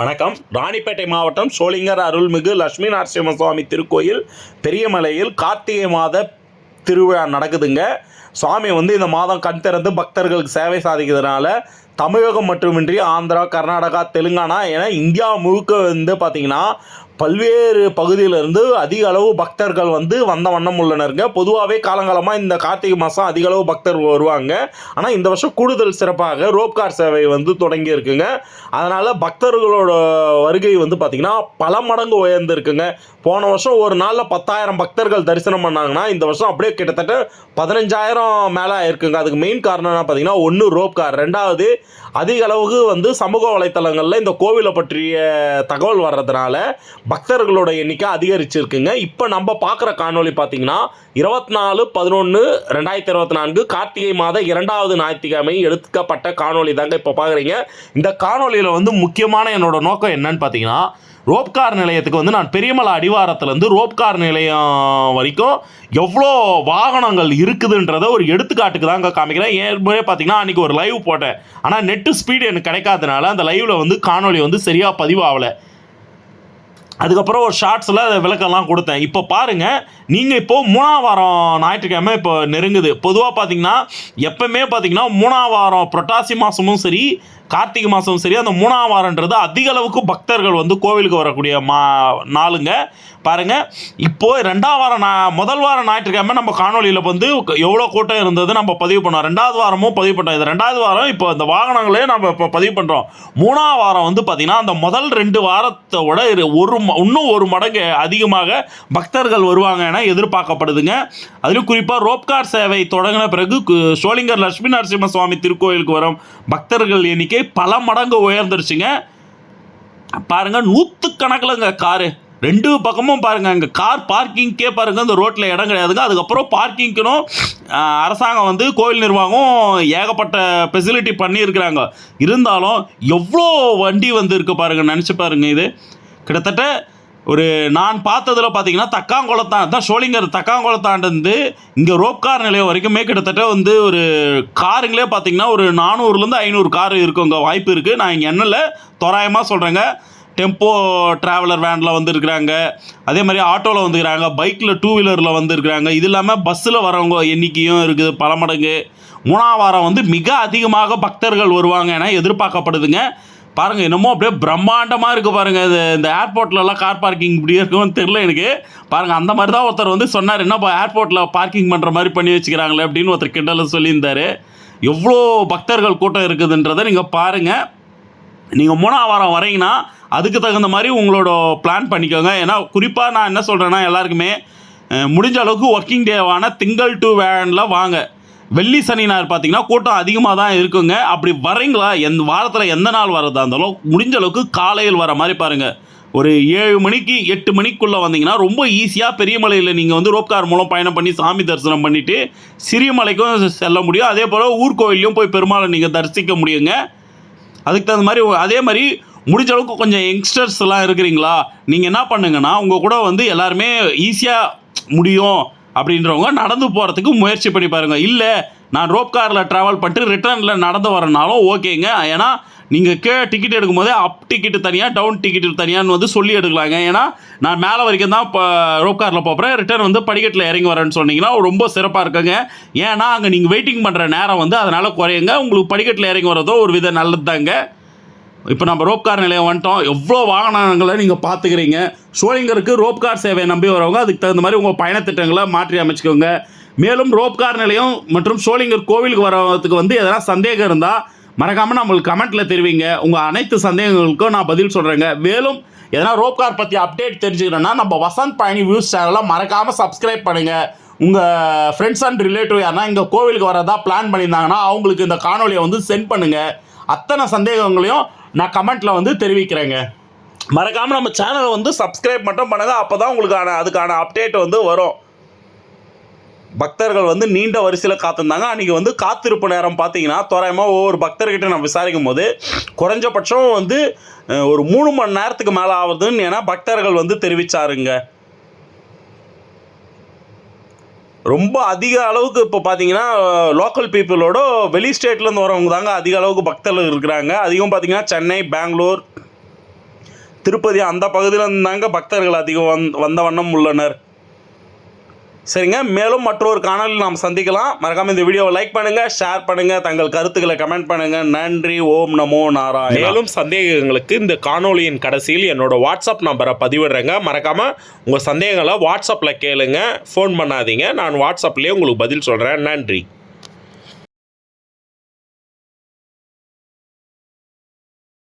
வணக்கம். ராணிப்பேட்டை மாவட்டம் சோளிங்கர் அருள்மிகு லட்சுமி நரசிம்ம சுவாமி திருக்கோயில் பெரியமலையில் கார்த்திகை மாத திருவிழா நடக்குதுங்க. சுவாமி வந்து இந்த மாதம் கண் திறந்து பக்தர்களுக்கு சேவை சாதிக்கிறதுனால தமிழகம் மட்டுமின்றி ஆந்திரா கர்நாடகா தெலுங்கானா என இந்தியா முழுக்க வந்து பார்த்திங்கன்னா பல்வேறு பகுதியிலிருந்து அதிக அளவு பக்தர்கள் வந்து வந்த வண்ணம் உள்ளனருங்க. பொதுவாகவே காலங்காலமாக இந்த கார்த்திகை மாதம் அதிக அளவு பக்தர்கள் வருவாங்க. ஆனால் இந்த வருஷம் கூடுதல் சிறப்பாக ரோப் கார் சேவை வந்து தொடங்கி இருக்குங்க. அதனால் பக்தர்களோட வருகை வந்து பார்த்திங்கன்னா பல மடங்கு உயர்ந்திருக்குங்க. போன வருஷம் ஒரு நாளில் பத்தாயிரம் பக்தர்கள் தரிசனம் பண்ணாங்கன்னா இந்த வருஷம் அப்படியே கிட்டத்தட்ட பதினஞ்சாயிரம் மேலே ஆயிருக்குங்க. அதுக்கு மெயின் காரணம் என்ன பார்த்தீங்கன்னா ஒன்று ரோப் கார் ரெண்டாவது அதிக அளவுக்கு வந்து சமூக வலைத்தளங்களில் இந்த கோவிலை பற்றிய தகவல் வர்றதுனால பக்தர்களோட எண்ணிக்கை அதிகரிச்சிருக்குங்க. இப்போ நம்ம பார்க்குற காணொளி பார்த்தீங்கன்னா இருபத்தி நாலு பதினொன்று ரெண்டாயிரத்தி இருபத்தி நான்கு கார்த்திகை மாத இரண்டாவது ஞாயிற்றுக்கிழமை எடுக்கப்பட்ட காணொளி தாங்க இப்போ பார்க்குறீங்க. இந்த காணொளியில் வந்து முக்கியமான என்னோட நோக்கம் என்னன்னு பார்த்தீங்கன்னா ரோப்கார் நிலையத்துக்கு வந்து நான் பெரியமலை அடிவாரத்துலேருந்து ரோப்கார் நிலையம் வரைக்கும் எவ்வளோ வாகனங்கள் இருக்குதுன்றத ஒரு எடுத்துக்காட்டுக்கு தாங்க காமிக்கிறேன். ஏற்கனவே பார்த்தீங்கன்னா அன்றைக்கி ஒரு லைவ் போட்டேன். ஆனால் நெட்டு ஸ்பீடு எனக்கு கிடைக்காதனால அந்த லைவில் வந்து காணொளி வந்து சரியாக பதிவாகலை. அதுக்கப்புறம் ஒரு ஷார்ட்ஸில் விளக்கெல்லாம் கொடுத்தேன். இப்போ பாருங்கள் நீங்கள் இப்போது மூணாம் வாரம் ஞாயிற்றுக்கிழமை இப்போ நெருங்குது. பொதுவாக பார்த்தீங்கன்னா எப்போவுமே பார்த்தீங்கன்னா மூணாம் வாரம் புரட்டாசி மாதமும் சரி கார்த்திகை மாதமும் சரி அந்த மூணாம் வாரன்றது அதிக அளவுக்கு பக்தர்கள் வந்து கோவிலுக்கு வரக்கூடிய மா நாளுங்க. பாருங்கள் இப்போது ரெண்டாம் வாரம் நான் முதல் வாரம் ஞாயிற்றுக்கிழமை நம்ம காணொலியில் வந்து எவ்வளோ கூட்டம் இருந்தது நம்ம பதிவு பண்ணோம். ரெண்டாவது வாரமும் பதிவு பண்ணோம் இது ரெண்டாவது வாரம் இப்போ இந்த வாகனங்களே நம்ம இப்போ பதிவு பண்ணுறோம் மூணாம் வாரம் வந்து பார்த்திங்கன்னா அந்த முதல் ரெண்டு வாரத்தோட இரு- ஒரு இன்னும் ஒரு மடங்கு அதிகமாக பக்தர்கள் வருவாங்க என எதிர்பார்க்கப்படுதுங்க. அதிலும் குறிப்பாக ரோப்கார் சேவை தொடங்கின பிறகு சோளிங்கர் லட்சுமி நரசிம்ம சுவாமி திருக்கோயிலுக்கு வரும் பக்தர்கள் எண்ணிக்கை பல மடங்கு உயர்ந்துருச்சுங்க. பாருங்க நூற்றுக்கணக்கில்ங்க காரு. ரெண்டு பக்கமும் பாருங்க இங்கே கார் பார்க்கிங்க்கே பாருங்க இந்த ரோட்டில் இடம் கிடையாதுங்க. அதுக்கப்புறம் பார்க்கிங்க்கணும் அரசாங்கம் வந்து கோயில் நிர்வாகம் ஏகப்பட்ட ஃபெசிலிட்டி பண்ணியிருக்கிறாங்க. இருந்தாலும் எவ்வளோ வண்டி வந்து இருக்கு பாருங்க நினச்சி பாருங்க இது. கிட்டத்தட்ட ஒரு நான் பார்த்ததில் பார்த்தீங்கன்னா தக்காங்குளத்தான் தான் ஷோலிங்கர் தக்காங்குளத்தாண்டு இங்கே ரோப்கார் நிலையம் வரைக்குமே கிட்டத்தட்ட வந்து ஒரு காருங்களே பார்த்தீங்கன்னா ஒரு நானூறுலேருந்து ஐநூறு கார் இருக்குங்க. வாய்ப்பு இருக்குது நான் இங்கே என்னல தோராயமாக சொல்கிறேங்க டெம்போ ட்ராவலர் வேனில் வந்துருக்குறாங்க. அதே மாதிரி ஆட்டோவில் வந்துருக்குறாங்க பைக்கில் டூ வீலரில் வந்துருக்குறாங்க. இது இல்லாமல் பஸ்ஸில் வரவங்க எண்ணிக்கையும் இருக்குது. பல மடங்கு. மூணாவாரம் வந்து மிக அதிகமாக பக்தர்கள் வருவாங்க என எதிர்பார்க்கப்படுதுங்க. பாருங்க என்னமோ அப்படியே பிரம்மாண்டமாக இருக்குது பாருங்க. இது இந்த ஏர்போர்ட்லலாம் கார் பார்க்கிங் இப்படி இருக்கும்னு தெரில எனக்கு. பாருங்க அந்த மாதிரி தான் ஒருத்தர் வந்து சொன்னார். என்னப்பா ஏர்போர்ட்டில் பார்க்கிங் பண்ணுற மாதிரி பண்ணி வச்சுக்கிறாங்களே அப்படின்னு ஒருத்தர் கிண்டலில் சொல்லியிருந்தார். எவ்வளோ பக்தர்கள் கூட்டம் இருக்குதுன்றதை நீங்கள் பாருங்கள் நீங்கள் மூணாம் வாரம் வரீங்கன்னா அதுக்கு தகுந்த மாதிரி உங்களோட பிளான் பண்ணிக்கோங்க. ஏன்னா குறிப்பாக நான் என்ன சொல்கிறேன்னா எல்லாருக்குமே முடிஞ்ச அளவுக்கு ஒர்க்கிங் டேவான திங்கள் டு வேனில் வாங்க. வெள்ளி சனி ஞாயிறு பார்த்தீங்கன்னா கூட்டம் அதிகமாக தான் இருக்குங்க. அப்படி வரீங்களா எந்த வாரத்தில் எந்த நாள் வரதா இருந்தாலும் முடிஞ்ச அளவுக்கு காலையில் வர மாதிரி பாருங்கள் ஒரு ஏழு மணிக்கு எட்டு மணிக்குள்ளே வந்தீங்கன்னா ரொம்ப ஈஸியாக பெரியமலையில் நீங்கள் வந்து ரோப்கார் மூலம் பயணம் பண்ணி சாமி தரிசனம் பண்ணிவிட்டு சிறியமலைக்கும் செல்ல முடியும். அதே போல் ஊர்கோவிலையும் போய் பெருமாளை நீங்கள் தரிசிக்க முடியுங்க. அதுக்கு தகுந்த மாதிரி அதே மாதிரி முடிஞ்ச அளவுக்கு கொஞ்சம் யங்ஸ்டர்ஸ்லாம் இருக்கிறீங்களா? நீங்கள் என்ன பண்ணுங்கன்னா உங்கள் கூட வந்து எல்லாருமே ஈஸியாக முடியும். அப்படின்றவங்க நடந்து போகிறதுக்கு முயற்சி பண்ணி பாருங்கள் இல்லை நான் ரோப் காரில் ட்ராவல் பண்ணிட்டு ரிட்டர்னில் நடந்து வரனாலும் ஓகேங்க. ஏன்னா நீங்கள் கே டிக்கெட் எடுக்கும்போதே அப் டிக்கெட்டு தனியாக டவுன் டிக்கெட்டு தனியான்னு வந்து சொல்லி எடுக்கலாங்க. ஏன்னா நான் மேலே வரைக்கும் தான் இப்போ ரோப் காரில் போகிறேன் ரிட்டர்ன் வந்து படிக்கட்டில் இறங்கி வரேன்னு சொன்னீங்கன்னா ரொம்ப சிறப்பாக இருக்குங்க. ஏன்னா அங்கே நீங்கள் வெயிட்டிங் பண்ணுற நேரம் வந்து அதனால் குறையுங்க. உங்களுக்கு படிக்கட்டில் இறங்கி வரதோ ஒரு வித நல்லது தாங்க இப்போ நம்ம ரோப்கார் நிலையம் வந்துட்டோம். எவ்வளோ வாகனங்களை நீங்கள் பார்த்துக்கிறீங்க சோழிங்கருக்கு ரோப்கார் சேவையை நம்பி வரவங்க அதுக்கு தகுந்த மாதிரி உங்கள் பயணத்திட்டங்களை மாற்றி அமைச்சுக்கோங்க. மேலும் ரோப்கார் நிலையம் மற்றும் சோழிங்கர் கோவிலுக்கு வரதுக்கு வந்து எதனா சந்தேகம் இருந்தால் மறக்காமல் நம்மளுக்கு கமெண்ட்டில் தெரிவிங்க. உங்கள் அனைத்து சந்தேகங்களுக்கும் நான் பதில் சொல்கிறேங்க மேலும் எதனா ரோப்கார் பற்றி அப்டேட் தெரிஞ்சுக்கிறேன்னா நம்ம வசந்த் பயணி வியூஸ் சேனலை மறக்காமல் சப்ஸ்கிரைப் பண்ணுங்கள் உங்கள் ஃப்ரெண்ட்ஸ் அண்ட் ரிலேட்டிவ் யாருன்னா இங்கே கோவிலுக்கு வரதா பிளான் பண்ணியிருந்தாங்கன்னா அவங்களுக்கு இந்த காணொலியை வந்து சென்ட் பண்ணுங்கள் அத்தனை சந்தேகங்களையும் நான் கமெண்ட்டில் வந்து தெரிவிக்கிறேங்க. மறக்காமல் நம்ம சேனலை வந்து சப்ஸ்கிரைப் மட்டும் பண்ணுங்கள் அப்போ தான் உங்களுக்கான அதுக்கான அப்டேட் வந்து வரும். பக்தர்கள் வந்து நீண்ட வரிசையில் காத்திருந்தாங்க. அன்றைக்கி வந்து காத்திருப்பு நேரம் பார்த்தீங்கன்னா தோராயமாக ஒவ்வொரு பக்தர்கிட்ட நான் விசாரிக்கும் போது குறைஞ்சபட்சம் வந்து ஒரு மூணு மணி நேரத்துக்கு மேலே ஆகுதுன்னு ஏன்னா பக்தர்கள் வந்து தெரிவித்தாருங்க ரொம்ப அதிக அளவுக்கு இப்போ பார்த்தீங்கன்னா லோக்கல் பீப்புளோட வெளி ஸ்டேட்லேருந்து வரவங்க தாங்க அதிக அளவுக்கு பக்தர்கள் இருக்கிறாங்க. அதிகம் பார்த்தீங்கன்னா சென்னை பெங்களூர் திருப்பதி அந்த பகுதியில் இருந்தாங்க பக்தர்கள் அதிகம் வந் வந்த வண்ணம் உள்ளனர். சரிங்க மேலும் மற்றொரு காணொலியில் நாம் சந்திக்கலாம். மறக்காம இந்த வீடியோவை லைக் பண்ணுங்க ஷேர் பண்ணுங்க தங்கள் கருத்துக்களை கமெண்ட் பண்ணுங்க. நன்றி ஓம் நமோ நாராயண். மேலும் சந்தேகங்களுக்கு இந்த காணொலியின் கடைசியில் என்னோட வாட்ஸ்அப் நம்பரை பதிவிடுறேங்க. மறக்காம உங்க சந்தேகங்களை வாட்ஸ்அப்பில் கேளுங்க. ஃபோன் பண்ணாதீங்க. நான் வாட்ஸ்அப்லேயே உங்களுக்கு பதில் சொல்கிறேன் நன்றி.